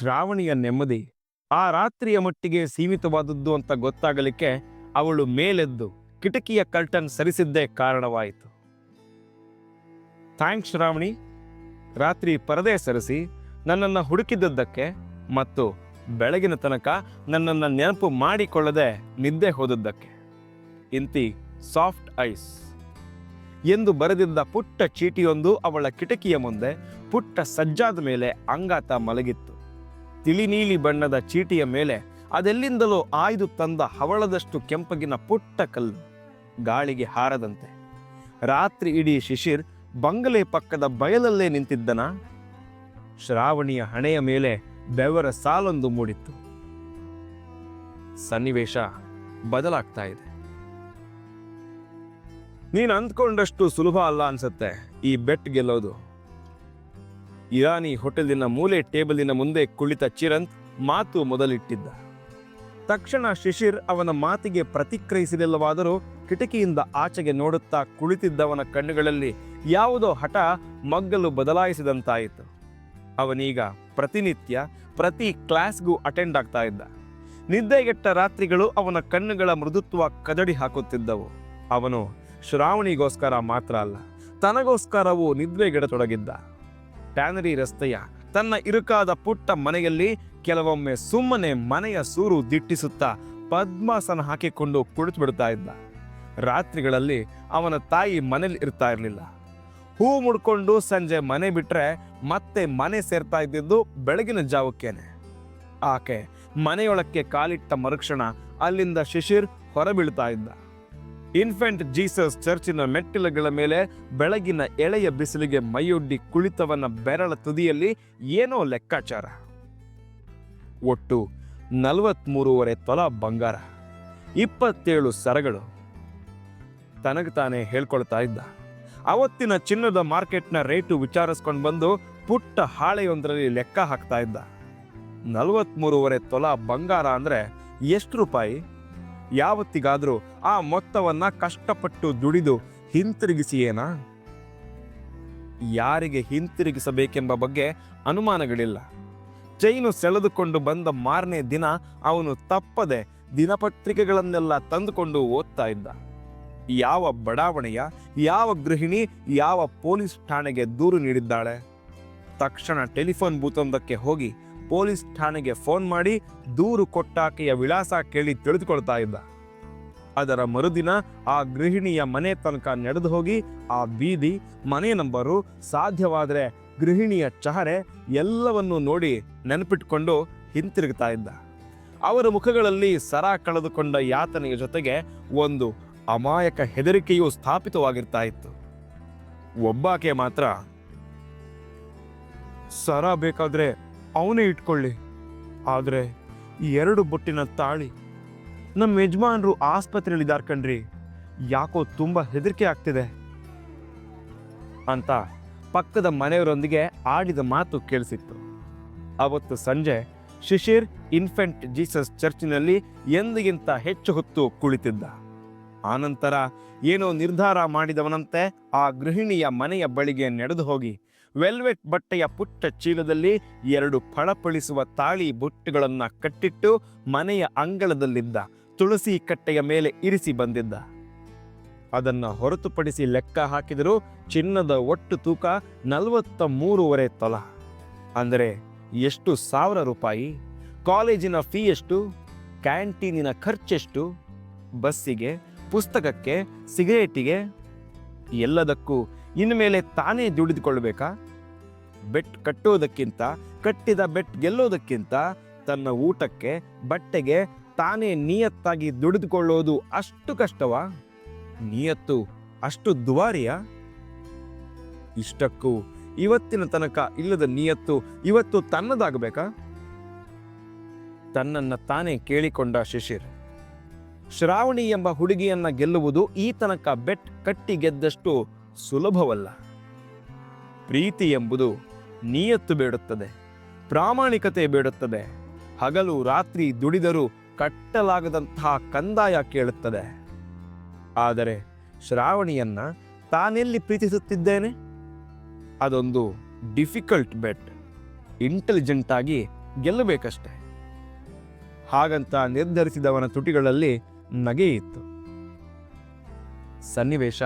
ಶ್ರಾವಣಿಯ ನೆಮ್ಮದಿ, ಆ ರಾತ್ರಿಯ ಮಟ್ಟಿಗೆ ಸೀಮಿತವಾದದ್ದು ಅಂತ ಗೊತ್ತಾಗಲಿಕ್ಕೆ ಅವಳು ಮೇಲೆದ್ದು ಕಿಟಕಿಯ ಕರ್ಟನ್ ಸರಿಸಿದ್ದೇ ಕಾರಣವಾಯಿತು. ಥ್ಯಾಂಕ್ಸ್ ಶ್ರಾವಣಿ. ರಾತ್ರಿ ಪರದೆ ಸರಿಸಿ ನನ್ನನ್ನು ಹುಡುಕಿದ್ದದ್ದಕ್ಕೆ ಮತ್ತು ಬೆಳಗಿನ ತನಕ ನನ್ನನ್ನು ನೆನಪು ಮಾಡಿಕೊಳ್ಳದೆ ನಿದ್ದೆ ಹೋದದ್ದಕ್ಕೆ. ಇಂತಿ ಸಾಫ್ಟ್ ಐಸ್. ಎಂದು ಬರೆದಿದ್ದ ಪುಟ್ಟ ಚೀಟಿಯೊಂದು ಅವಳ ಕಿಟಕಿಯ ಮುಂದೆ ಪುಟ್ಟ ಸಜ್ಜಾದ ಮೇಲೆ ಅಂಗಾತ ಮಲಗಿತ್ತು. ತಿಳಿ ನೀಲಿ ಬಣ್ಣದ ಚೀಟಿಯ ಮೇಲೆ ಅದೆಲ್ಲಿಂದಲೋ ಆಯ್ದು ತಂದ ಹವಳದಷ್ಟು ಕೆಂಪಗಿನ ಪುಟ್ಟ ಕಲ್ಲು ಗಾಳಿಗೆ ಹಾರದಂತೆ. ರಾತ್ರಿ ಇಡೀ ಶಿಶಿರ್ ಬಂಗಲೆ ಪಕ್ಕದ ಬಯಲಲ್ಲೇ ನಿಂತಿದ್ದನ? ಶ್ರಾವಣಿಯ ಹಣೆಯ ಮೇಲೆ ಬೆವರ ಸಾಲೊಂದು ಮೂಡಿತ್ತು. ಸನ್ನಿವೇಶ ಬದಲಾಗ್ತಾ ಇದೆ. ನೀನು ಅಂದ್ಕೊಂಡಷ್ಟು ಸುಲಭ ಅಲ್ಲ ಅನ್ಸುತ್ತೆ ಈ ಬೆಟ್ ಗೆಲ್ಲೋದು. ಇರಾನಿ ಹೋಟೆಲಿನ ಮೂಲೆ ಟೇಬಲಿನ ಮುಂದೆ ಕುಳಿತ ಚಿರಂತ್ ಮಾತು ಮೊದಲಿಟ್ಟಿದ್ದ. ತಕ್ಷಣ ಶಿಶಿರ್ ಅವನ ಮಾತಿಗೆ ಪ್ರತಿಕ್ರಿಯಿಸಲಿಲ್ಲವಾದರೂ ಕಿಟಕಿಯಿಂದ ಆಚೆಗೆ ನೋಡುತ್ತಾ ಕುಳಿತಿದ್ದವನ ಕಣ್ಣುಗಳಲ್ಲಿ ಯಾವುದೋ ಹಠ ಮಗ್ಗಲು ಬದಲಾಯಿಸಿದಂತಾಯಿತು. ಅವನೀಗ ಪ್ರತಿನಿತ್ಯ ಪ್ರತಿ ಕ್ಲಾಸ್ಗೂ ಅಟೆಂಡ್ ಆಗ್ತಾ ಇದ್ದ. ನಿದ್ದೆಗೆಟ್ಟ ರಾತ್ರಿಗಳು ಅವನ ಕಣ್ಣುಗಳ ಮೃದುತ್ವ ಕದಡಿ ಹಾಕುತ್ತಿದ್ದವು. ಅವನು ಶ್ರಾವಣಿಗೋಸ್ಕರ ಮಾತ್ರ ಅಲ್ಲ, ತನಗೋಸ್ಕರವೂ ನಿದ್ರೆಗೆಡತೊಡಗಿದ್ದ. ಟ್ಯಾನರಿ ರಸ್ತೆಯ ತನ್ನ ಇರುಕಾದ ಪುಟ್ಟ ಮನೆಯಲ್ಲಿ ಕೆಲವೊಮ್ಮೆ ಸುಮ್ಮನೆ ಮನೆಯ ಸೂರು ದಿಟ್ಟಿಸುತ್ತಾ ಪದ್ಮಾಸನ ಹಾಕಿಕೊಂಡು ಕುಳಿತು ಬಿಡ್ತಾ ಇದ್ದ. ರಾತ್ರಿಗಳಲ್ಲಿ ಅವನ ತಾಯಿ ಮನೇಲಿ ಇರ್ತಾ ಇರಲಿಲ್ಲ. ಹೂ ಮುಡ್ಕೊಂಡು ಸಂಜೆ ಮನೆ ಬಿಟ್ರೆ ಮತ್ತೆ ಮನೆ ಸೇರ್ತಾ ಇದ್ದಿದ್ದು ಬೆಳಗಿನ ಜಾವಕ್ಕೇನೆ. ಆಕೆ ಮನೆಯೊಳಕ್ಕೆ ಕಾಲಿಟ್ಟ ಮರುಕ್ಷಣ ಅಲ್ಲಿಂದ ಶಿಶಿರ್ ಹೊರಬೀಳ್ತಾ ಇದ್ದ. ಇನ್ಫೆಂಟ್ ಜೀಸಸ್ ಚರ್ಚಿನ ಮೆಟ್ಟಿಲುಗಳ ಮೇಲೆ ಬೆಳಗಿನ ಎಳೆಯ ಬಿಸಿಲಿಗೆ ಮೈಯೊಡ್ಡಿ ಕುಳಿತವನ ಬೆರಳ ತುದಿಯಲ್ಲಿ ಏನೋ ಲೆಕ್ಕಾಚಾರ. ಒಟ್ಟು ನಲವತ್ಮೂರುವರೆ ತೊಲ ಬಂಗಾರ, ಇಪ್ಪತ್ತೇಳು ಸರಗಳು. ತನಗೆ ತಾನೇ ಹೇಳ್ಕೊಳ್ತಾ ಇದ್ದ. ಅವತ್ತಿನ ಚಿನ್ನದ ಮಾರ್ಕೆಟ್ನ ರೇಟು ವಿಚಾರಿಸ್ಕೊಂಡು ಬಂದು ಪುಟ್ಟ ಹಾಳೆಯೊಂದರಲ್ಲಿ ಲೆಕ್ಕ ಹಾಕ್ತಾ ಇದ್ದ. ನಲವತ್ಮೂರುವರೆ ತೊಲ ಬಂಗಾರ ಅಂದ್ರೆ ಎಷ್ಟು ರೂಪಾಯಿ? ಯಾವತ್ತಿಗಾದ್ರೂ ಆ ಮೊತ್ತವನ್ನು ಕಷ್ಟಪಟ್ಟು ದುಡಿದು ಹಿಂತಿರುಗಿಸಿಯೇನಾ? ಯಾರಿಗೆ ಹಿಂತಿರುಗಿಸಬೇಕೆಂಬ ಬಗ್ಗೆ ಅನುಮಾನಗಳಿಲ್ಲ. ಚೈನು ಸೆಳೆದುಕೊಂಡು ಬಂದ ಮಾರನೇ ದಿನ ಅವನು ತಪ್ಪದೆ ದಿನಪತ್ರಿಕೆಗಳನ್ನೆಲ್ಲ ತಂದುಕೊಂಡು ಓದ್ತಾ ಇದ್ದ. ಯಾವ ಬಡಾವಣೆಯ, ಯಾವ ಗೃಹಿಣಿ, ಯಾವ ಪೊಲೀಸ್ ಠಾಣೆಗೆ ದೂರು ನೀಡಿದ್ದಾಳೆ? ತಕ್ಷಣ ಟೆಲಿಫೋನ್ ಬೂತೊಂದಕ್ಕೆ ಹೋಗಿ ಪೊಲೀಸ್ ಠಾಣೆಗೆ ಫೋನ್ ಮಾಡಿ ದೂರು ಕೊಟ್ಟಾಕೆಯ ವಿಳಾಸ ಕೇಳಿ ತಿಳಿದುಕೊಳ್ತಾ ಇದ್ದ. ಅದರ ಮರುದಿನ ಆ ಗೃಹಿಣಿಯ ಮನೆ ತನಕ ನಡೆದು ಹೋಗಿ ಆ ಬೀದಿ, ಮನೆ ನಂಬರು, ಸಾಧ್ಯವಾದರೆ ಗೃಹಿಣಿಯ ಚಹರೆ ಎಲ್ಲವನ್ನೂ ನೋಡಿ ನೆನಪಿಟ್ಕೊಂಡು ಹಿಂತಿರುಗ್ತಾ ಇದ್ದ. ಅವರ ಮುಖಗಳಲ್ಲಿ ಸರ ಕಳೆದುಕೊಂಡ ಯಾತನೆಯ ಜೊತೆಗೆ ಒಂದು ಅಮಾಯಕ ಹೆದರಿಕೆಯು ಸ್ಥಾಪಿತವಾಗಿರ್ತಾ ಇತ್ತು. ಒಬ್ಬಾಕೆ ಮಾತ್ರ, ಸರ ಬೇಕಾದ್ರೆ ಅವನೇ ಇಟ್ಕೊಳ್ಳಿ. ಆದರೆ ಈ ಎರಡು ಬೊಟ್ಟಿನ ತಾಳಿ ನಮ್ಮ ಯಜಮಾನರು ಆಸ್ಪತ್ರೆಯಲ್ಲಿ ಕಣ್ರಿ. ಯಾಕೋ ತುಂಬ ಹೆದರಿಕೆ ಆಗ್ತಿದೆ. ಅಂತ ಪಕ್ಕದ ಮನೆಯವರೊಂದಿಗೆ ಆಡಿದ ಮಾತು ಕೇಳಿಸಿತ್ತು. ಅವತ್ತು ಸಂಜೆ ಶಿಶಿರ್ ಇನ್ಫೆಂಟ್ ಜೀಸಸ್ ಚರ್ಚಿನಲ್ಲಿ ಎಂದಿಗಿಂತ ಹೆಚ್ಚು ಹೊತ್ತು ಕುಳಿತಿದ್ದ. ಆನಂತರ ಏನೋ ನಿರ್ಧಾರ ಮಾಡಿದವನಂತೆ ಆ ಗೃಹಿಣಿಯ ಮನೆಯ ಬಳಿಗೆ ನಡೆದು ಹೋಗಿ ವೆಲ್ವೆಟ್ ಬಟ್ಟೆಯ ಪುಟ್ಟ ಚೀಲದಲ್ಲಿ ಎರಡು ಫಳಪಳಿಸುವ ತಾಳಿ ಬುಟ್ಟುಗಳನ್ನು ಕಟ್ಟಿಟ್ಟು ಮನೆಯ ಅಂಗಳದಲ್ಲಿದ್ದ ತುಳಸಿ ಕಟ್ಟೆಯ ಮೇಲೆ ಇರಿಸಿ ಬಂದಿದ್ದ. ಅದನ್ನು ಹೊರತುಪಡಿಸಿ ಲೆಕ್ಕ ಹಾಕಿದರೂ ಚಿನ್ನದ ಒಟ್ಟು ತೂಕ ನಲವತ್ತ ಮೂರುವರೆ ತೊಲ. ಅಂದರೆ ಎಷ್ಟು ಸಾವಿರ ರೂಪಾಯಿ? ಕಾಲೇಜಿನ ಫೀ ಎಷ್ಟು? ಕ್ಯಾಂಟೀನಿನ ಖರ್ಚೆಷ್ಟು? ಬಸ್ಸಿಗೆ, ಪುಸ್ತಕಕ್ಕೆ, ಸಿಗರೇಟಿಗೆ? ಎಲ್ಲದಕ್ಕೂ ಇನ್ಮೇಲೆ ತಾನೇ ದುಡಿದುಕೊಳ್ಬೇಕಾ? ಬೆಟ್ ಕಟ್ಟೋದಕ್ಕಿಂತ, ಕಟ್ಟಿದ ಬೆಟ್ ಗೆಲ್ಲೋದಕ್ಕಿಂತ ತನ್ನ ಊಟಕ್ಕೆ, ಬಟ್ಟೆಗೆ ತಾನೇ ನಿಯತ್ತಾಗಿ ದುಡಿದುಕೊಳ್ಳೋದು ಅಷ್ಟು ಕಷ್ಟವಾ? ನಿಯತ್ತು ಅಷ್ಟು ದುಬಾರಿಯ? ಇಷ್ಟಕ್ಕೂ ಇವತ್ತಿನ ತನಕ ಇಲ್ಲದ ನಿಯತ್ತು ಇವತ್ತು ತನ್ನದಾಗಬೇಕಾ? ತನ್ನನ್ನು ತಾನೇ ಕೇಳಿಕೊಂಡ ಶಿಶಿರ್. ಶ್ರಾವಣಿ ಎಂಬ ಹುಡುಗಿಯನ್ನ ಗೆಲ್ಲುವುದು ಈ ತನಕ ಬೆಟ್ ಕಟ್ಟಿ ಗೆದ್ದಷ್ಟು ಸುಲಭವಲ್ಲ. ಪ್ರೀತಿ ಎಂಬುದು ನಿಯತ್ತು ಬೇಡುತ್ತದೆ, ಪ್ರಾಮಾಣಿಕತೆ ಬೇಡುತ್ತದೆ. ಹಗಲು ರಾತ್ರಿ ದುಡಿದರೂ ಕಟ್ಟಲಾಗದಂತಹ ಕಂದಾಯ ಕೇಳುತ್ತದೆ. ಆದರೆ ಶ್ರಾವಣಿಯನ್ನ ತಾನೆಲ್ಲಿ ಪ್ರೀತಿಸುತ್ತಿದ್ದೇನೆ? ಅದೊಂದು ಡಿಫಿಕಲ್ಟ್ ಬೆಟ್, ಇಂಟೆಲಿಜೆಂಟ್ ಆಗಿ ಗೆಲ್ಲಬೇಕಷ್ಟೆ. ಹಾಗಂತ ನಿರ್ಧರಿಸಿದವನ ತುಟಿಗಳಲ್ಲಿ ನಗೆಯಿತ್ತು. ಸನ್ನಿವೇಶ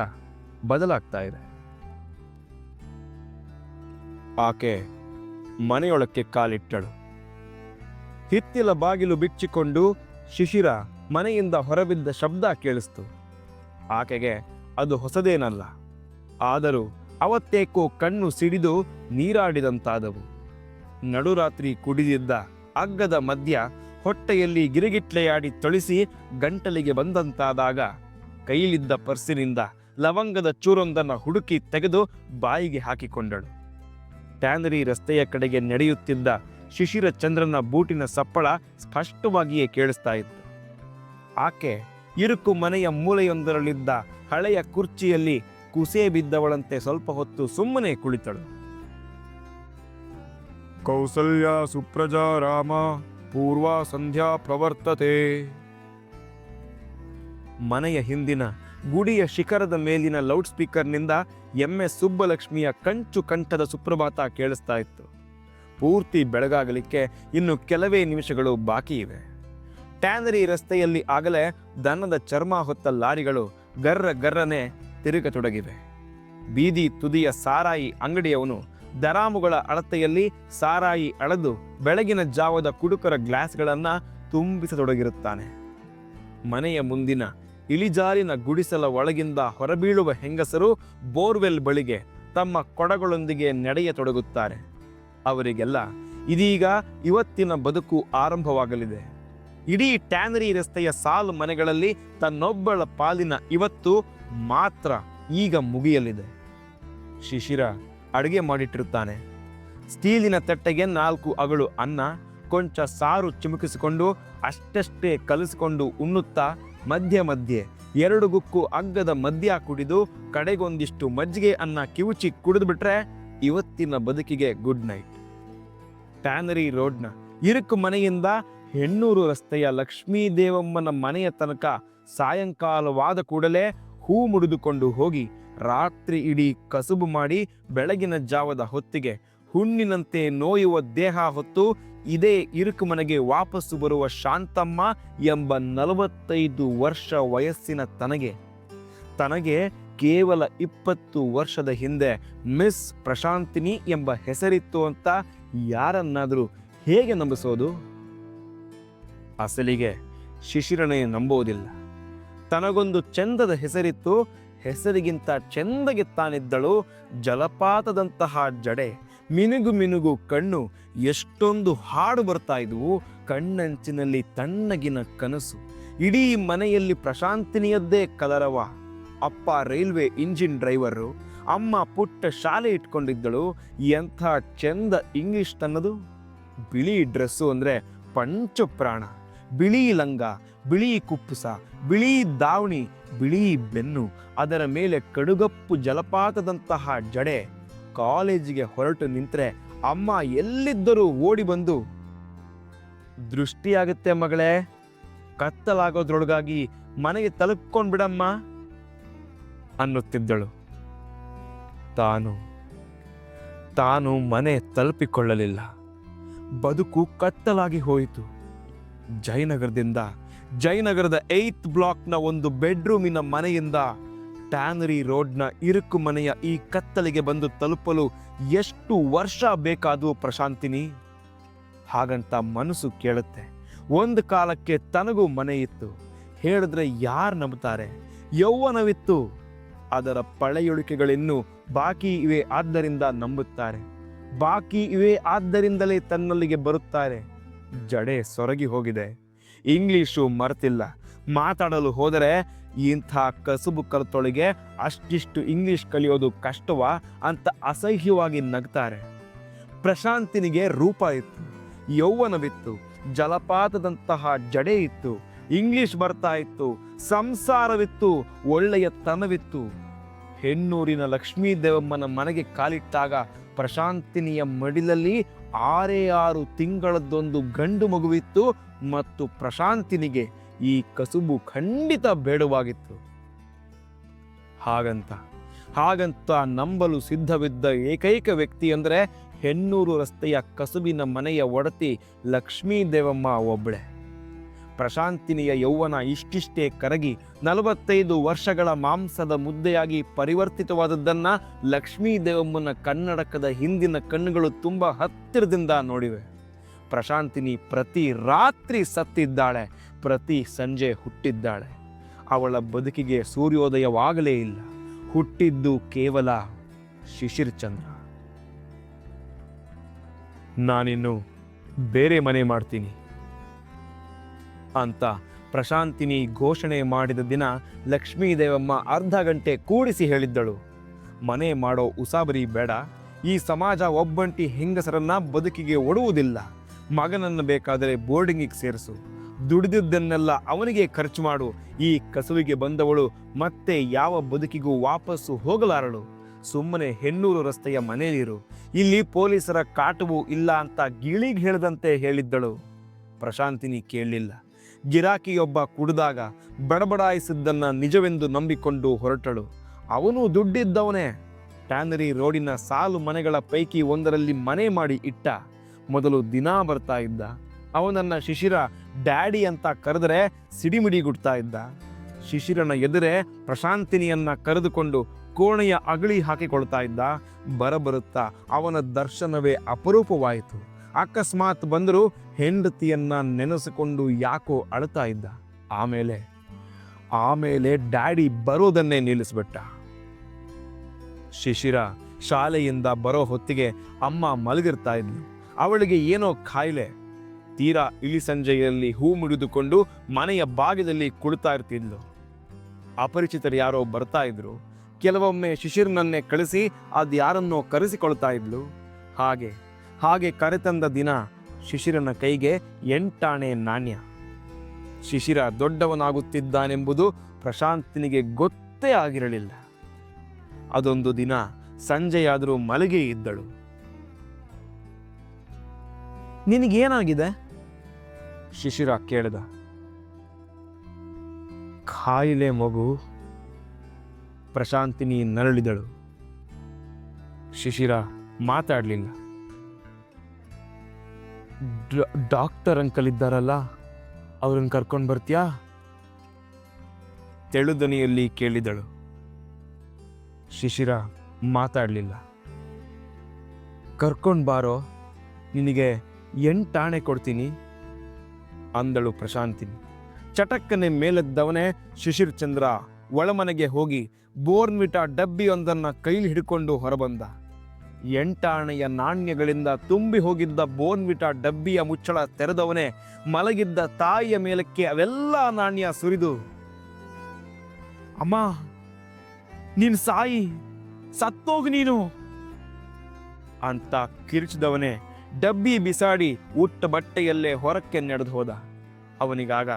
ಬದಲಾಗ್ತಾ ಇದೆ. ಆಕೆ ಮನೆಯೊಳಕ್ಕೆ ಕಾಲಿಟ್ಟಳು. ಹಿತ್ತಿಲ ಬಾಗಿಲು ಬಿಚ್ಚಿಕೊಂಡು ಶಿಶಿರ ಮನೆಯಿಂದ ಹೊರಬಿದ್ದ ಶಬ್ದ ಕೇಳಿಸ್ತು. ಆಕೆಗೆ ಅದು ಹೊಸದೇನಲ್ಲ. ಆದರೂ ಅವತ್ತೇಕೋ ಕಣ್ಣು ಸಿಡಿದು ನೀರಾಡಿದಂತಾದವು. ನಡುರಾತ್ರಿ ಕುಡಿದಿದ್ದ ಅಗ್ಗದ ಮಧ್ಯ ಹೊಟ್ಟೆಯಲ್ಲಿ ಗಿರಿಗಿಟ್ಲೆಯಾಡಿ ತೊಳಿಸಿ ಗಂಟಲಿಗೆ ಬಂದಂತಾದಾಗ ಕೈಲಿದ್ದ ಪರ್ಸಿನಿಂದ ಲವಂಗದ ಚೂರೊಂದನ್ನು ಹುಡುಕಿ ತೆಗೆದು ಬಾಯಿಗೆ ಹಾಕಿಕೊಂಡಳು. ಟ್ಯಾನರಿ ರಸ್ತೆಯ ಕಡೆಗೆ ನಡೆಯುತ್ತಿದ್ದ ಶಿಶಿರ ಚಂದ್ರನ ಬೂಟಿನ ಸಪ್ಪಳ ಸ್ಪಷ್ಟವಾಗಿಯೇ ಕೇಳಿಸ್ತಾ ಇತ್ತು. ಆಕೆ ಇರುಕು ಮನೆಯ ಮೂಲೆಯೊಂದರಲ್ಲಿದ್ದ ಹಳೆಯ ಕುರ್ಚಿಯಲ್ಲಿ ಕುಸೆ ಬಿದ್ದವಳಂತೆ ಸ್ವಲ್ಪ ಹೊತ್ತು ಸುಮ್ಮನೆ ಕುಳಿತಳು. ಕೌಸಲ್ಯ ಸುಪ್ರಜಾ ರಾಮ ಪೂರ್ವ ಸಂಧ್ಯಾ ಪ್ರವರ್ತತೆ. ಮನೆಯ ಹಿಂದಿನ ಗುಡಿಯ ಶಿಖರದ ಮೇಲಿನ ಲೌಡ್ ಸ್ಪೀಕರ್ನಿಂದ ಎಂ ಎಸ್ ಸುಬ್ಬಲಕ್ಷ್ಮಿಯ ಕಂಚು ಕಂಠದ ಸುಪ್ರಭಾತ ಕೇಳಿಸ್ತಾ ಇತ್ತು. ಪೂರ್ತಿ ಬೆಳಗಾಗಲಿಕ್ಕೆ ಇನ್ನು ಕೆಲವೇ ನಿಮಿಷಗಳು ಬಾಕಿ ಇವೆ. ಟ್ಯಾನರಿ ರಸ್ತೆಯಲ್ಲಿ ಆಗಲೇ ದನದ ಚರ್ಮ ಹೊತ್ತ ಲಾರಿಗಳು ಗರ್ರ ಗರ್ರನೆ ತಿರುಗತೊಡಗಿವೆ. ಬೀದಿ ತುದಿಯ ಸಾರಾಯಿ ಅಂಗಡಿಯವನು ದರಾಮುಗಳ ಅಳತೆಯಲ್ಲಿ ಸಾರಾಯಿ ಅಳೆದು ಬೆಳಗಿನ ಜಾವದ ಕುಡುಕರ ಗ್ಲಾಸ್ಗಳನ್ನು ತುಂಬಿಸತೊಡಗಿರುತ್ತಾನೆ. ಮನೆಯ ಮುಂದಿನ ಇಳಿಜಾರಿನ ಗುಡಿಸಲ ಒಳಗಿಂದ ಹೊರಬೀಳುವ ಹೆಂಗಸರು ಬೋರ್ವೆಲ್ ಬಳಿಗೆ ತಮ್ಮ ಕೊಡಗಳೊಂದಿಗೆ ನಡೆಯತೊಡಗುತ್ತಾರೆ. ಅವರಿಗೆಲ್ಲ ಇದೀಗ ಇವತ್ತಿನ ಬದುಕು ಆರಂಭವಾಗಲಿದೆ. ಇಡೀ ಟ್ಯಾನರಿ ರಸ್ತೆಯ ಸಾಲು ಮನೆಗಳಲ್ಲಿ ತನ್ನೊಬ್ಬಳ ಪಾಲಿನ ಇವತ್ತು ಮಾತ್ರ ಈಗ ಮುಗಿಯಲಿದೆ. ಶಿಶಿರ ಅಡುಗೆ ಮಾಡಿಟ್ಟಿರುತ್ತಾನೆ. ಸ್ಟೀಲಿನ ತಟ್ಟೆಗೆ ನಾಲ್ಕು ಅಗಳು ಅನ್ನ, ಕೊಂಚ ಸಾರು ಚಿಮುಕಿಸಿಕೊಂಡು ಅಷ್ಟಷ್ಟೇ ಕಲಿಸಿಕೊಂಡು ಉಣ್ಣುತ್ತಾ ಮಧ್ಯೆ ಮಧ್ಯೆ ಎರಡು ಗುಕ್ಕು ಅಗ್ಗದ ಮದ್ಯ ಕುಡಿದು ಕಡೆಗೊಂದಿಷ್ಟು ಮಜ್ಜಿಗೆ ಅನ್ನ ಕಿವುಚಿ ಕುಡಿದ್ಬಿಟ್ರೆ ಇವತ್ತಿನ ಬದುಕಿಗೆ ಗುಡ್ ನೈಟ್ ಟ್ಯಾನರಿ ರೋಡ್ನ ಇರುಕು ಮನೆಯಿಂದ ಹೆಣ್ಣೂರು ರಸ್ತೆಯ ಲಕ್ಷ್ಮೀ ದೇವಮ್ಮನ ಮನೆಯ ತನಕ ಸಾಯಂಕಾಲವಾದ ಕೂಡಲೇ ಹೂ ಮುಡಿದುಕೊಂಡು ಹೋಗಿ ರಾತ್ರಿ ಇಡೀ ಕಸುಬು ಮಾಡಿ ಬೆಳಗಿನ ಜಾವದ ಹೊತ್ತಿಗೆ ಹುಣ್ಣಿನಂತೆ ನೋಯುವ ದೇಹ ಹೊತ್ತು ಇದೇ ಇರುಕು ಮನೆಗೆ ವಾಪಸ್ಸು ಬರುವ ಶಾಂತಮ್ಮ ಎಂಬ ನಲವತ್ತೈದು ವರ್ಷ ವಯಸ್ಸಿನ ತನಗೆ. ತನಗೆ ಕೇವಲ ಇಪ್ಪತ್ತು ವರ್ಷದ ಹಿಂದೆ ಮಿಸ್ ಪ್ರಶಾಂತಿನಿ ಎಂಬ ಹೆಸರಿತ್ತು ಅಂತ ಯಾರನ್ನಾದರೂ ಹೇಗೆ ನಂಬಿಸೋದು? ಅಸಲಿಗೆ ಶಿಶಿರನೇ ನಂಬುವುದಿಲ್ಲ. ತನಗೊಂದು ಚಂದದ ಹೆಸರಿತ್ತು, ಹೆಸರಿಗಿಂತ ಚೆಂದಗೆ ತಾನಿದ್ದಳು ಜಲಪಾತದಂತಹ ಜಡೆ. ಮಿನುಗು ಮಿನುಗು ಕಣ್ಣು ಎಷ್ಟೊಂದು ಹಾಡು ಬರ್ತಾ ಇದ್ವು. ಕಣ್ಣಂಚಿನಲ್ಲಿ ತಣ್ಣಗಿನ ಕನಸು. ಇಡೀ ಮನೆಯಲ್ಲಿ ಪ್ರಶಾಂತಿನಿಯದ್ದೇ ಕಲರವ ಅಪ್ಪ ರೈಲ್ವೆ ಇಂಜಿನ್ ಡ್ರೈವರು, ಅಮ್ಮ ಪುಟ್ಟ ಶಾಲೆ ಇಟ್ಕೊಂಡಿದ್ದಳು. ಎಂಥ ಚೆಂದ ಇಂಗ್ಲಿಷ್ ತನ್ನದು. ಬಿಳಿ ಡ್ರೆಸ್ಸು ಅಂದರೆ ಪಂಚಪ್ರಾಣ. ಬಿಳಿ ಲಂಗ, ಬಿಳಿ ಕುಪ್ಪುಸ, ಬಿಳಿ ದಾವಣಿ, ಬಿಳಿ ಬೆನ್ನು, ಅದರ ಮೇಲೆ ಕಡುಗಪ್ಪು ಜಲಪಾತದಂತಹ ಜಡೆ. ಕಾಲೇಜಿಗೆ ಹೊರಟು ನಿಂತರೆ ಅಮ್ಮ ಎಲ್ಲಿದ್ದರೂ ಓಡಿ ಬಂದು, ದೃಷ್ಟಿಯಾಗುತ್ತೆ ಮಗಳೇ, ಕತ್ತಲಾಗೋದ್ರೊಳಗಾಗಿ ಮನೆಗೆ ತಲುಪ್ಕೊಂಡ್ಬಿಡಮ್ಮ ಅನ್ನುತ್ತಿದ್ದಳು. ತಾನು ತಾನು ಮನೆ ತಲುಪಿಕೊಳ್ಳಲಿಲ್ಲ. ಬದುಕು ಕತ್ತಲಾಗಿ ಹೋಯಿತು. ಜಯನಗರದಿಂದ, ಜಯನಗರದ ಏಯ್ತ್ ಬ್ಲಾಕ್ನ ಒಂದು ಬೆಡ್ರೂಮಿನ ಮನೆಯಿಂದ ಟ್ಯಾನರಿ ರೋಡ್ನ ಇರುಕು ಮನೆಯ ಈ ಕತ್ತಲಿಗೆ ಬಂದು ತಲುಪಲು ಎಷ್ಟು ವರ್ಷ ಬೇಕಾದವು ಪ್ರಶಾಂತಿನಿ? ಹಾಗಂತ ಮನಸ್ಸು ಕೇಳುತ್ತೆ. ಒಂದು ಕಾಲಕ್ಕೆ ತನಗೂ ಮನೆ ಇತ್ತು. ಹೇಳಿದ್ರೆ ಯಾರು ನಂಬುತ್ತಾರೆ ಯೌವನವಿತ್ತು ಅದರ ಪಳೆಯುಳಿಕೆಗಳಿನ್ನೂ ಬಾಕಿ ಇವೆ ಆದ್ದರಿಂದ ನಂಬುತ್ತಾರೆ. ಬಾಕಿ ಇವೆ ಆದ್ದರಿಂದಲೇ ತನ್ನಲ್ಲಿಗೆ ಬರುತ್ತಾರೆ. ಜಡೆ ಸೊರಗಿ ಹೋಗಿದೆ. ಇಂಗ್ಲೀಷು ಮರೆತಿಲ್ಲ. ಮಾತಾಡಲು ಹೋದರೆ ಇಂಥ ಕಸುಬು ಕಲಿತೊಳಗೆ ಅಷ್ಟಿಷ್ಟು ಇಂಗ್ಲಿಷ್ ಕಲಿಯೋದು ಕಷ್ಟವ ಅಂತ ಅಸಹ್ಯವಾಗಿ ನಗ್ತಾರೆ. ಪ್ರಶಾಂತಿನಿಗೆ ರೂಪ ಇತ್ತು, ಯೌವನವಿತ್ತು, ಜಲಪಾತದಂತಹ ಜಡೆ ಇತ್ತು ಇಂಗ್ಲಿಷ್ ಬರ್ತಾ ಇತ್ತು, ಸಂಸಾರವಿತ್ತು, ಒಳ್ಳೆಯ ತನವಿತ್ತು. ಹೆಣ್ಣೂರಿನ ಲಕ್ಷ್ಮೀ ದೇವಮ್ಮನ ಮನೆಗೆ ಕಾಲಿಟ್ಟಾಗ ಪ್ರಶಾಂತಿನಿಯ ಮಡಿಲಲ್ಲಿ ಆರೇ ಆರು ತಿಂಗಳದ್ದೊಂದು ಗಂಡು ಮಗುವಿತ್ತು ಮತ್ತು ಪ್ರಶಾಂತಿನಿಗೆ ಈ ಕಸುಬು ಖಂಡಿತ ಬೇಡವಾಗಿತ್ತು. ಹಾಗಂತ ಹಾಗಂತ ನಂಬಲು ಸಿದ್ಧವಿದ್ದ ಏಕೈಕ ವ್ಯಕ್ತಿ ಅಂದರೆ ಹೆಣ್ಣೂರು ರಸ್ತೆಯ ಕಸುಬಿನ ಮನೆಯ ಒಡತಿ ಲಕ್ಷ್ಮೀ ದೇವಮ್ಮ ಒಬ್ಬಳೆ ಪ್ರಶಾಂತಿನಿಯ ಯೌವನ ಇಷ್ಟಿಷ್ಟೇ ಕರಗಿ ನಲವತ್ತೈದು ವರ್ಷಗಳ ಮಾಂಸದ ಮುದ್ದೆಯಾಗಿ ಪರಿವರ್ತಿತವಾದದ್ದನ್ನ ಲಕ್ಷ್ಮೀ ದೇವಮ್ಮನ ಕನ್ನಡಕದ ಹಿಂದಿನ ಕಣ್ಣುಗಳು ತುಂಬ ಹತ್ತಿರದಿಂದ ನೋಡಿವೆ. ಪ್ರಶಾಂತಿನಿ ಪ್ರತಿ ರಾತ್ರಿ ಸತ್ತಿದ್ದಾಳೆ. ಪ್ರತಿ ಸಂಜೆ ಹುಟ್ಟಿದ್ದಾಳೆ. ಅವಳ ಬದುಕಿಗೆ ಸೂರ್ಯೋದಯವಾಗಲೇ ಇಲ್ಲ. ಹುಟ್ಟಿದ್ದು ಕೇವಲ ಶಿಶಿರ್ ಚಂದ್ರ ನಾನಿನ್ನು ಬೇರೆ ಮನೆ ಮಾಡ್ತೀನಿ ಅಂತ ಪ್ರಶಾಂತಿನಿ ಘೋಷಣೆ ಮಾಡಿದ ದಿನ ಲಕ್ಷ್ಮೀ ದೇವಮ್ಮ ಅರ್ಧ ಗಂಟೆ ಕೂಡಿಸಿ ಹೇಳಿದ್ದಳು. ಮನೆ ಮಾಡೋ ಉಸಾಬರಿ ಬೇಡ. ಈ ಸಮಾಜ ಒಬ್ಬಂಟಿ ಹೆಂಗಸರನ್ನ ಬದುಕಿಗೆ ಒಡುವುದಿಲ್ಲ. ಮಗನನ್ನು ಬೇಕಾದರೆ ಬೋರ್ಡಿಂಗಿಗೆ ಸೇರಿಸು. ದುಡಿದಿದ್ದನ್ನೆಲ್ಲ ಅವನಿಗೆ ಖರ್ಚು ಮಾಡು. ಈ ಕಸುವಿಗೆ ಬಂದವಳು ಮತ್ತೆ ಯಾವ ಬದುಕಿಗೂ ವಾಪಸ್ಸು ಹೋಗಲಾರಳು. ಸುಮ್ಮನೆ ಹೆಣ್ಣೂರು ರಸ್ತೆಯ ಮನೆಯಲ್ಲಿರು. ಇಲ್ಲಿ ಪೊಲೀಸರ ಕಾಟವೂ ಇಲ್ಲ ಅಂತ ಗಿಳಿಗೆ ಹೇಳದಂತೆ ಹೇಳಿದ್ದಳು. ಪ್ರಶಾಂತಿನಿ ಕೇಳಲಿಲ್ಲ. ಗಿರಾಕಿಯೊಬ್ಬ ಕುಡಿದಾಗ ಬಡಬಡಾಯಿಸಿದ್ದನ್ನು ನಿಜವೆಂದು ನಂಬಿಕೊಂಡು ಹೊರಟಳು. ಅವನು ದುಡ್ಡಿದ್ದವನೇ. ಟ್ಯಾನರಿ ರೋಡಿನ ಸಾಲು ಮನೆಗಳ ಪೈಕಿ ಒಂದರಲ್ಲಿ ಮನೆ ಮಾಡಿ ಇಟ್ಟ. ಮೊದಲು ದಿನಾ ಬರ್ತಾ ಇದ್ದ. ಅವನನ್ನ ಶಿಶಿರ ಡ್ಯಾಡಿ ಅಂತ ಕರೆದರೆ ಸಿಡಿಮಿಡಿಗುಡ್ತಾ ಇದ್ದ. ಶಿಶಿರನ ಎದುರೇ ಪ್ರಶಾಂತಿನಿಯನ್ನ ಕರೆದುಕೊಂಡು ಕೋಣೆಯ ಅಗಳಿ ಹಾಕಿಕೊಳ್ತಾ ಇದ್ದ. ಬರಬರುತ್ತಾ ಅವನ ದರ್ಶನವೇ ಅಪರೂಪವಾಯಿತು. ಅಕಸ್ಮಾತ್ ಬಂದರೂ ಹೆಂಡತಿಯನ್ನ ನೆನೆಸಿಕೊಂಡು ಯಾಕೋ ಅಳ್ತಾ ಇದ್ದ. ಆಮೇಲೆ ಆಮೇಲೆ ಡ್ಯಾಡಿ ಬರೋದನ್ನೇ ನಿಲ್ಲಿಸ್ಬಿಟ್ಟ. ಶಿಶಿರ ಶಾಲೆಯಿಂದ ಬರೋ ಹೊತ್ತಿಗೆ ಅಮ್ಮ ಮಲಗಿರ್ತಾ ಇದ್ಲು. ಅವಳಿಗೆ ಏನೋ ಕಾಯಿಲೆ ತೀರಾ ಇಳಿ ಸಂಜೆಯಲ್ಲಿ ಹೂ ಮುಡಿದುಕೊಂಡು ಮನೆಯ ಬಾಗಿಲಲ್ಲಿ ಕುಳಿತಾ ಇರ್ತಿದ್ಲು. ಅಪರಿಚಿತರು ಯಾರೋ ಬರ್ತಾ ಇದ್ರು. ಕೆಲವೊಮ್ಮೆ ಶಿಶಿರ್ನನ್ನೇ ಕಳಿಸಿ ಅದ್ಯಾರನ್ನೋ ಕರೆಸಿಕೊಳ್ತಾ ಇದ್ಲು. ಹಾಗೆ ಹಾಗೆ ಕರೆತಂದ ದಿನ ಶಿಶಿರನ ಕೈಗೆ ಎಂಟಾಣೆ ನಾಣ್ಯ. ಶಿಶಿರ ದೊಡ್ಡವನಾಗುತ್ತಿದ್ದಾನೆಂಬುದು ಪ್ರಶಾಂತನಿಗೆ ಗೊತ್ತೇ ಆಗಿರಲಿಲ್ಲ. ಅದೊಂದು ದಿನ ಸಂಜೆಯಾದರೂ ಮಲಗಿ ಇದ್ದಳು. ನಿನಗೇನಾಗಿದೆ? ಶಿಶಿರ ಕೇಳಿದ. ಕಾಯಿಲೆ ಮಗು. ಪ್ರಶಾಂತಿನಿ ನರಳಿದಳು. ಶಿಶಿರ ಮಾತಾಡಲಿಲ್ಲ. ಡಾಕ್ಟರ್ ಅಂಕಲ್ ಇದ್ದಾರಲ್ಲ ಅವ್ರನ್ನ ಕರ್ಕೊಂಡು ಬರ್ತೀಯಾ? ತೆಳುದನಿಯಲ್ಲಿ ಕೇಳಿದಳು. ಶಿಶಿರ ಮಾತಾಡಲಿಲ್ಲ. ಕರ್ಕೊಂಡು ಬಾರೋ, ನಿನಗೆ ಎಂಟಾಣೆ ಕೊಡ್ತೀನಿ. ಅಂದಳು ಪ್ರಶಾಂತಿನಿ ಚಟಕ್ಕನೆ ಮೇಲೆದ್ದವನೇ ಶಿಶಿರ್ ಚಂದ್ರ ಒಳಮನೆಗೆ ಹೋಗಿ ಬೋರ್ನ್ವಿಟಾ ಡಬ್ಬಿಯೊಂದನ್ನು ಕೈಲಿ ಹಿಡ್ಕೊಂಡು ಹೊರಬಂದ. ಎಂಟಾಣೆಯ ನಾಣ್ಯಗಳಿಂದ ತುಂಬಿ ಹೋಗಿದ್ದ ಬೋರ್ನ್ವಿಟಾ ಡಬ್ಬಿಯ ಮುಚ್ಚಳ ತೆರೆದವನೇ ಮಲಗಿದ್ದ ತಾಯಿಯ ಮೇಲಕ್ಕೆ ಅವೆಲ್ಲ ನಾಣ್ಯ ಸುರಿದು, ಅಮ್ಮ, ನೀನ್ ಸಾಯಿ ಸತ್ತೋಗು ನೀನು ಅಂತ ಕಿರಿಚಿದವನೇ ಡಬ್ಬಿ ಬಿಸಾಡಿ ಉಟ್ಟ ಬಟ್ಟೆಯಲ್ಲೇ ಹೊರಕ್ಕೆ ನಡೆದು ಹೋದ. ಅವನಿಗಾಗ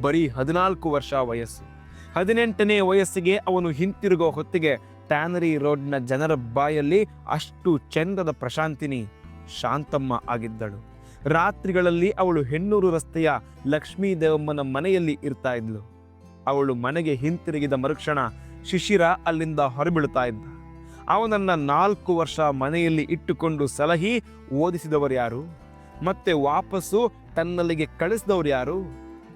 ಬರೀ ಹದಿನಾಲ್ಕು ವರ್ಷ ವಯಸ್ಸು. ಹದಿನೆಂಟನೇ ವಯಸ್ಸಿಗೆ ಅವನು ಹಿಂತಿರುಗೋ ಹೊತ್ತಿಗೆ ಟ್ಯಾನರಿ ರೋಡ್ನ ಜನರ ಬಾಯಲ್ಲಿ ಅಷ್ಟು ಚಂದದ ಪ್ರಶಾಂತಿನಿ ಶಾಂತಮ್ಮ ಆಗಿದ್ದಳು. ರಾತ್ರಿಗಳಲ್ಲಿ ಅವಳು ಹೆಣ್ಣೂರು ರಸ್ತೆಯ ಲಕ್ಷ್ಮೀ ದೇವಮ್ಮನ ಮನೆಯಲ್ಲಿ ಇರ್ತಾ ಇದ್ಲು. ಅವಳು ಮನೆಗೆ ಹಿಂತಿರುಗಿದ ಮರುಕ್ಷಣ ಶಿಶಿರ ಅಲ್ಲಿಂದ ಹೊರಬೀಳ್ತಾ ಇದ್ದ. ಅವನನ್ನ ನಾಲ್ಕು ವರ್ಷ ಮನೆಯಲ್ಲಿ ಇಟ್ಟುಕೊಂಡು ಸಲಹಿ ಓದಿಸಿದವರು ಯಾರು? ಮತ್ತೆ ವಾಪಸ್ಸು ತನ್ನಲ್ಲಿಗೆ ಕಳಿಸಿದವರು ಯಾರು?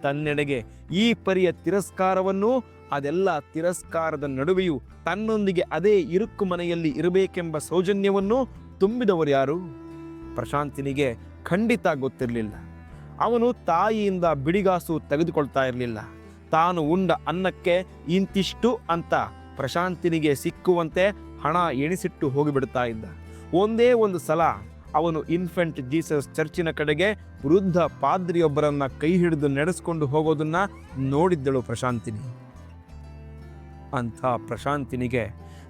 ತನ್ನೆಡೆಗೆ ಈ ಪರಿಯ ತಿರಸ್ಕಾರವನ್ನು, ಅದೆಲ್ಲ ತಿರಸ್ಕಾರದ ನಡುವೆಯೂ ತನ್ನೊಂದಿಗೆ ಅದೇ ಇರುಕು ಮನೆಯಲ್ಲಿ ಇರಬೇಕೆಂಬ ಸೌಜನ್ಯವನ್ನು ತುಂಬಿದವರು ಯಾರು? ಪ್ರಶಾಂತಿನಿಗೆ ಖಂಡಿತ ಗೊತ್ತಿರಲಿಲ್ಲ. ಅವನು ತಾಯಿಯಿಂದ ಬಿಡಿಗಾಸು ತೆಗೆದುಕೊಳ್ತಾ ಇರಲಿಲ್ಲ. ತಾನು ಉಂಡ ಅನ್ನಕ್ಕೆ ಇಂತಿಷ್ಟು ಅಂತ ಪ್ರಶಾಂತಿನಿಗೆ ಸಿಕ್ಕುವಂತೆ ಹಣ ಎಣಿಸಿಟ್ಟು ಹೋಗಿಬಿಡ್ತಾ ಇದ್ದ. ಒಂದೇ ಒಂದು ಸಲ ಅವನು ಇನ್ಫೆಂಟ್ ಜೀಸಸ್ ಚರ್ಚಿನ ಕಡೆಗೆ ವೃದ್ಧ ಪಾದ್ರಿಯೊಬ್ಬರನ್ನ ಕೈ ಹಿಡಿದು ನಡೆಸ್ಕೊಂಡು ಹೋಗೋದನ್ನ ನೋಡಿದ್ದಳು ಪ್ರಶಾಂತಿನಿ. ಅಂಥ ಪ್ರಶಾಂತಿನಿಗೆ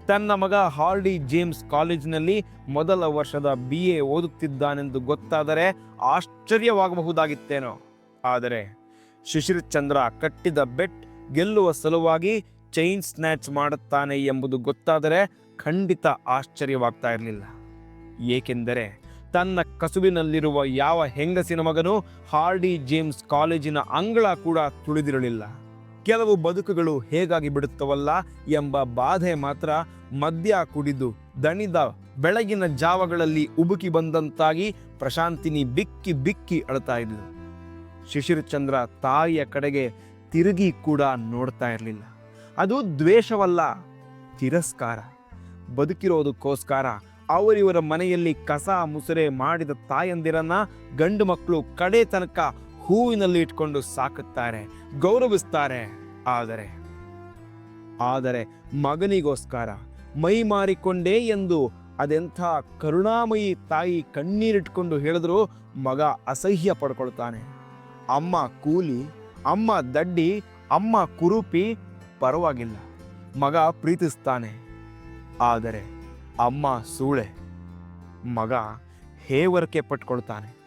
ತನ್ನ ಮಗ ಹಾರ್ಡಿ ಜೇಮ್ಸ್ ಕಾಲೇಜಿನಲ್ಲಿ ಮೊದಲ ವರ್ಷದ ಬಿ ಎ ಓದುತ್ತಿದ್ದಾನೆಂದು ಗೊತ್ತಾದರೆ ಆಶ್ಚರ್ಯವಾಗಬಹುದಾಗಿತ್ತೇನೋ. ಆದರೆ ಶಿಶಿರ್ ಚಂದ್ರ ಕಟ್ಟಿದ ಬೆಟ್ ಗೆಲ್ಲುವ ಸಲುವಾಗಿ ಚೈನ್ ಸ್ನ್ಯಾಚ್ ಮಾಡುತ್ತಾನೆ ಎಂಬುದು ಗೊತ್ತಾದರೆ ಖಂಡಿತ ಆಶ್ಚರ್ಯವಾಗ್ತಾ ಇರಲಿಲ್ಲ. ಏಕೆಂದರೆ ತನ್ನ ಕಸುವಿನಲ್ಲಿರುವ ಯಾವ ಹೆಂಗಸಿನ ಮಗನೂ ಹಾರ್ಡಿ ಜೇಮ್ಸ್ ಕಾಲೇಜಿನ ಅಂಗಳ ಕೂಡ ತುಳಿದಿರಲಿಲ್ಲ. ಕೆಲವು ಬದುಕುಗಳು ಹೇಗಾಗಿ ಬಿಡುತ್ತವಲ್ಲ ಎಂಬ ಬಾಧೆ ಮಾತ್ರ ಮದ್ಯ ಕುಡಿದು ದಣಿದ ಬೆಳಗಿನ ಜಾವಗಳಲ್ಲಿ ಉಬುಕಿ ಬಂದಂತಾಗಿ ಪ್ರಶಾಂತಿನಿ ಬಿಕ್ಕಿ ಬಿಕ್ಕಿ ಅಳ್ತಾ ಇದ್ಲು. ಶಿಶಿರಚಂದ್ರ ತಾಯಿಯ ಕಡೆಗೆ ತಿರುಗಿ ಕೂಡ ನೋಡ್ತಾ ಇರಲಿಲ್ಲ. ಅದು ದ್ವೇಷವಲ್ಲ, ತಿರಸ್ಕಾರ. ಬದುಕಿರೋದಕ್ಕೋಸ್ಕರ ಅವರಿವರ ಮನೆಯಲ್ಲಿ ಕಸ, ಮುಸುರೆ ಮಾಡಿದ ತಾಯಂದಿರನ್ನ ಗಂಡು ಮಕ್ಕಳು ಕಡೆ ತನಕ ಹೂವಿನಲ್ಲಿ ಇಟ್ಕೊಂಡು ಸಾಕುತ್ತಾರೆ, ಗೌರವಿಸ್ತಾರೆ. ಆದರೆ ಆದರೆ ಮಗನಿಗೋಸ್ಕರ ಮೈ ಮಾರಿಕೊಂಡೇ ಎಂದು ಅದೆಂಥ ಕರುಣಾಮಯಿ ತಾಯಿ ಕಣ್ಣೀರಿಟ್ಕೊಂಡು ಹೇಳಿದ್ರು ಮಗ ಅಸಹ್ಯ ಪಡ್ಕೊಳ್ತಾನೆ. ಅಮ್ಮ ಕೂಲಿ, ಅಮ್ಮ ದಡ್ಡಿ, ಅಮ್ಮ ಕುರುಪಿ ಪರವಾಗಿಲ್ಲ. ಮಗ ಪ್ರೀತಿಸ್ತಾನೆ. ಆದರೆ ಅಮ್ಮ ಸೂಳೆ. ಮಗ ಹೇವರಿಕೆ ಪಟ್ಕೊಳ್ತಾನೆ.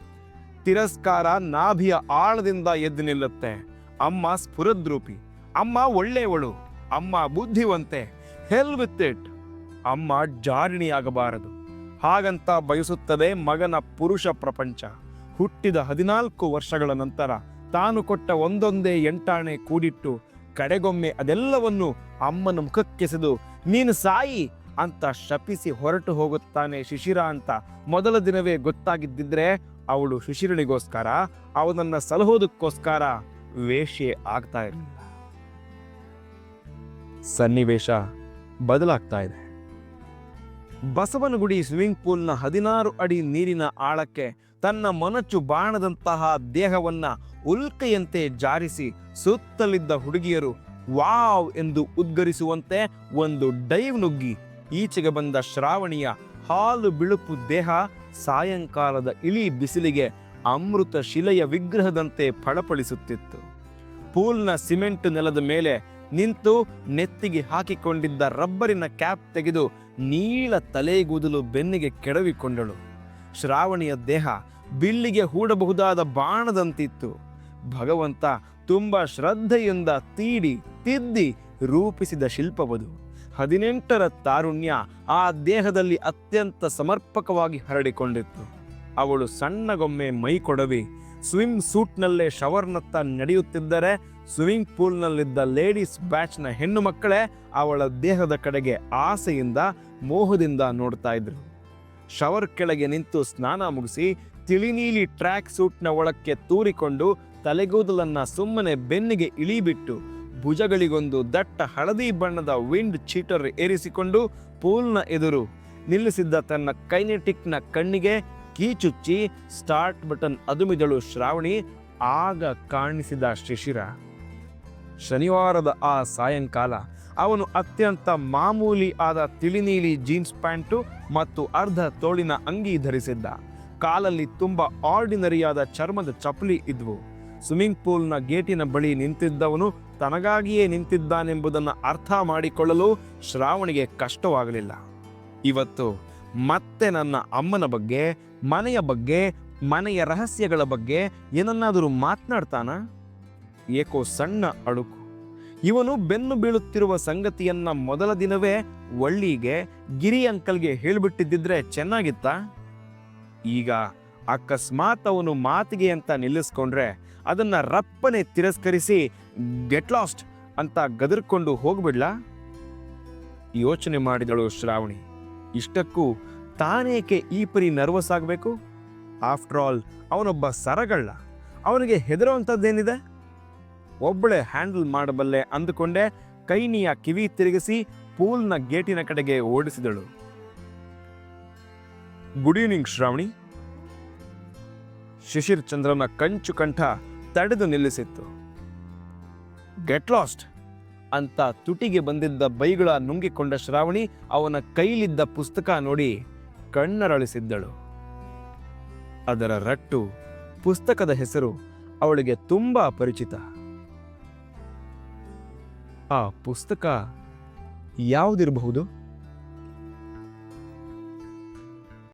ತಿರಸ್ಕಾರ ನಾಭಿಯ ಆಳದಿಂದ ಎದ್ದು ನಿಲ್ಲುತ್ತೆ. ಅಮ್ಮ ಸ್ಫುರದ್ರೂಪಿ. ಅಮ್ಮ ಒಳ್ಳೆಯವಳು. ಅಮ್ಮ ಬುದ್ಧಿವಂತೆ. ಹೆಲ್ ವಿತ್ ಇಟ್ ಅಮ್ಮ ಜಾರಿಣಿಯಾಗಬಾರದು. ಹಾಗಂತ ಬಯಸುತ್ತದೆ ಮಗನ ಪುರುಷ ಪ್ರಪಂಚ. ಹುಟ್ಟಿದ ಹದಿನಾಲ್ಕು ವರ್ಷಗಳ ನಂತರ ತಾನು ಕೊಟ್ಟ ಒಂದೊಂದೇ ಎಂಟಾಣೆ ಕೂಡಿಟ್ಟು ಕಡೆಗೊಮ್ಮೆ ಅದೆಲ್ಲವನ್ನು ಅಮ್ಮನ ಮುಖಕ್ಕೆಸೆದು, ನೀನು ಸಾಯಿ ಅಂತ ಶಪಿಸಿ ಹೊರಟು ಹೋಗುತ್ತಾನೆ ಶಿಶಿರ ಅಂತ ಮೊದಲ ದಿನವೇ ಗೊತ್ತಾಗಿದ್ದಿದ್ರೆ ಅವಳು ಶಿಶಿರನಿಗೋಸ್ಕರ ಅವನನ್ನ ಸಲಹೋದಕ್ಕೋಸ್ಕರ ವೇಷೆ ಆಗ್ತಾ ಇರಲಿಲ್ಲ. ಸನ್ನಿವೇಶ ಬದಲಾಗ್ತಾ ಇದೆ. ಬಸವನಗುಡಿ ಸ್ವಿಮ್ಮಿಂಗ್ ಪೂಲ್ನ ಹದಿನಾರು ಅಡಿ ನೀರಿನ ಆಳಕ್ಕೆ ತನ್ನ ಮನಚು ಬಾಣದಂತಹ ದೇಹವನ್ನ ಉಲ್ಕೆಯಂತೆ ಜಾರಿಸಿ ಸುತ್ತಲಿದ್ದ ಹುಡುಗಿಯರು ವಾವ್ ಎಂದು ಉದ್ಗರಿಸುವಂತೆ ಒಂದು ಡೈವ್ ನುಗ್ಗಿ ಈಚೆಗೆ ಬಂದ ಶ್ರಾವಣಿಯ ಹಾಲು ಬಿಳುಪು ದೇಹ ಸಾಯಂಕಾಲದ ಇಳಿ ಬಿಸಿಲಿಗೆ ಅಮೃತ ಶಿಲೆಯ ವಿಗ್ರಹದಂತೆ ಫಳಫಳಿಸುತ್ತಿತ್ತು. ಪೂಲ್ನ ಸಿಮೆಂಟ್ ನೆಲದ ಮೇಲೆ ನಿಂತು ನೆತ್ತಿಗೆ ಹಾಕಿಕೊಂಡಿದ್ದ ರಬ್ಬರಿನ ಕ್ಯಾಪ್ ತೆಗೆದು ನೀಳ ತಲೆಗೂದಲು ಬೆನ್ನಿಗೆ ಕೆಡವಿಕೊಂಡಳು. ಶ್ರಾವಣಿಯ ದೇಹ ಬಿಲ್ಲಿಗೆ ಹೂಡಬಹುದಾದ ಬಾಣದಂತಿತ್ತು. ಭಗವಂತ ತುಂಬ ಶ್ರದ್ಧೆಯಿಂದ ತೀಡಿ ತಿದ್ದಿ ರೂಪಿಸಿದ ಶಿಲ್ಪವದು. ಹದಿನೆಂಟರ ತಾರುಣ್ಯ ಆ ದೇಹದಲ್ಲಿ ಅತ್ಯಂತ ಸಮರ್ಪಕವಾಗಿ ಹರಡಿಕೊಂಡಿತ್ತು. ಅವಳು ಸಣ್ಣಗೊಮ್ಮೆ ಮೈ ಕೊಡವಿ. ಸ್ವಿಮ್ ಸೂಟ್ನಲ್ಲೇ ಶವರ್ನತ್ತ ನಡೆಯುತ್ತಿದ್ದರೆ ಸ್ವಿಮ್ಮಿಂಗ್ ಪೂಲ್ನಲ್ಲಿದ್ದ ಲೇಡೀಸ್ ಬ್ಯಾಚ್ನ ಹೆಣ್ಣು ಮಕ್ಕಳೇ ಅವಳ ದೇಹದ ಕಡೆಗೆ ಆಸೆಯಿಂದ ಮೋಹದಿಂದ ನೋಡ್ತಾ ಇದ್ರು. ಶವರ್ ಕೆಳಗೆ ನಿಂತು ಸ್ನಾನ ಮುಗಿಸಿ ತಿಳಿನೀಲಿ ಟ್ರ್ಯಾಕ್ ಸೂಟ್ನ ಒಳಕ್ಕೆ ತೂರಿಕೊಂಡು ತಲೆಗೂದಲನ್ನ ಸುಮ್ಮನೆ ಬೆನ್ನಿಗೆ ಇಳಿಬಿಟ್ಟು ಭುಜಗಳಿಗೊಂದು ದಟ್ಟ ಹಳದಿ ಬಣ್ಣದ ವಿಂಡ್ ಚೀಟರ್ ಏರಿಸಿಕೊಂಡು ಪೂಲ್ನ ಎದುರು ನಿಲ್ಲಿಸಿದ್ದ ತನ್ನ ಕೈನೆಟಿಕ್ನ ಕಣ್ಣಿಗೆ ಕೀಚುಚ್ಚಿ ಸ್ಟಾರ್ಟ್ ಬಟನ್ ಅದುಮಿದಳು ಶ್ರಾವಣಿ, ಆಗ ಕಾಣಿಸಿದ ಶಿಶಿರ. ಶನಿವಾರದ ಆ ಸಾಯಂಕಾಲ ಅವನು ಅತ್ಯಂತ ಮಾಮೂಲಿ ಆದ ತಿಳಿನೀಲಿ ಜೀನ್ಸ್ ಪ್ಯಾಂಟು ಮತ್ತು ಅರ್ಧ ತೋಳಿನ ಅಂಗಿ ಧರಿಸಿದ್ದ. ಕಾಲಲ್ಲಿ ತುಂಬ ಆರ್ಡಿನರಿಯಾದ ಚರ್ಮದ ಚಪ್ಪಲಿ ಇದ್ವು. ಸ್ವಿಮ್ಮಿಂಗ್ ಪೂಲ್ನ ಗೇಟಿನ ಬಳಿ ನಿಂತಿದ್ದವನು ತನಗಾಗಿಯೇ ನಿಂತಿದ್ದಾನೆಂಬುದನ್ನು ಅರ್ಥ ಮಾಡಿಕೊಳ್ಳಲು ಶ್ರಾವಣಿಗೆ ಕಷ್ಟವಾಗಲಿಲ್ಲ. ಇವತ್ತು ಮತ್ತೆ ನನ್ನ ಅಮ್ಮನ ಬಗ್ಗೆ, ಮನೆಯ ಬಗ್ಗೆ, ಮನೆಯ ರಹಸ್ಯಗಳ ಬಗ್ಗೆ ಏನನ್ನಾದರೂ ಮಾತನಾಡ್ತಾನ? ಏಕೋ ಸಣ್ಣ ಅಡುಕು ಇವನು ಬೆನ್ನು ಬೀಳುತ್ತಿರುವ ಸಂಗತಿಯನ್ನ ಮೊದಲ ದಿನವೇ ಒಳ್ಳಿಗೆ ಗಿರಿ ಅಂಕಲ್ಗೆ ಹೇಳಿಬಿಟ್ಟಿದ್ದಿದ್ರೆ ಚೆನ್ನಾಗಿತ್ತಾ? ಈಗ ಅಕಸ್ಮಾತ್ ಅವನು ಮಾತಿಗೆ ಅಂತ ನಿಲ್ಲಿಸ್ಕೊಂಡ್ರೆ ಅದನ್ನ ರಪ್ಪನೆ ತಿರಸ್ಕರಿಸಿ, ಗೆಟ್ ಲಾಸ್ಟ್ ಅಂತ ಗದರ್ಕೊಂಡು ಹೋಗ್ಬಿಡ್ಲಾ? ಯೋಚನೆ ಮಾಡಿದಳು ಶ್ರಾವಣಿ. ಇಷ್ಟಕ್ಕೂ ತಾನೇಕೆ ಈ ಪರಿ ನರ್ವಸ್ ಆಗಬೇಕು? ಆಫ್ಟರ್ ಆಲ್, ಅವನೊಬ್ಬ ಸರಗಳ್ಳ. ಅವನಿಗೆ ಹೆದರುವಂಥದ್ದೇನಿದೆ? ಒಬ್ಬಳೆ ಹ್ಯಾಂಡಲ್ ಮಾಡಬಲ್ಲೆ ಅಂದುಕೊಂಡೆ ಕೈನಿಯ ಕಿವಿ ತಿರುಗಿಸಿ ಪೂಲ್ನ ಗೇಟಿನ ಕಡೆಗೆ ಓಡಿಸಿದಳು. Good evening Shravani. ಶಿಶಿರ್ ಚಂದ್ರನ ಕಂಚು ಕಂಠ ತಡೆದು ನಿಲ್ಲಿಸಿತ್ತು. ಗೆಟ್ ಲಾಸ್ಟ್ ಅಂತ ತುಟಿಗೆ ಬಂದಿದ್ದ ಬೈಗಳ ನುಂಗಿಕೊಂಡ ಶ್ರಾವಣಿ ಅವನ ಕೈಲಿದ್ದ ಪುಸ್ತಕ ನೋಡಿ ಕಣ್ಣರಳಿಸಿದ್ದಳು. ಅದರ ರಟ್ಟು, ಪುಸ್ತಕದ ಹೆಸರು ಅವಳಿಗೆ ತುಂಬಾ ಪರಿಚಿತ. ಆ ಪುಸ್ತಕ ಯಾವುದಿರಬಹುದು?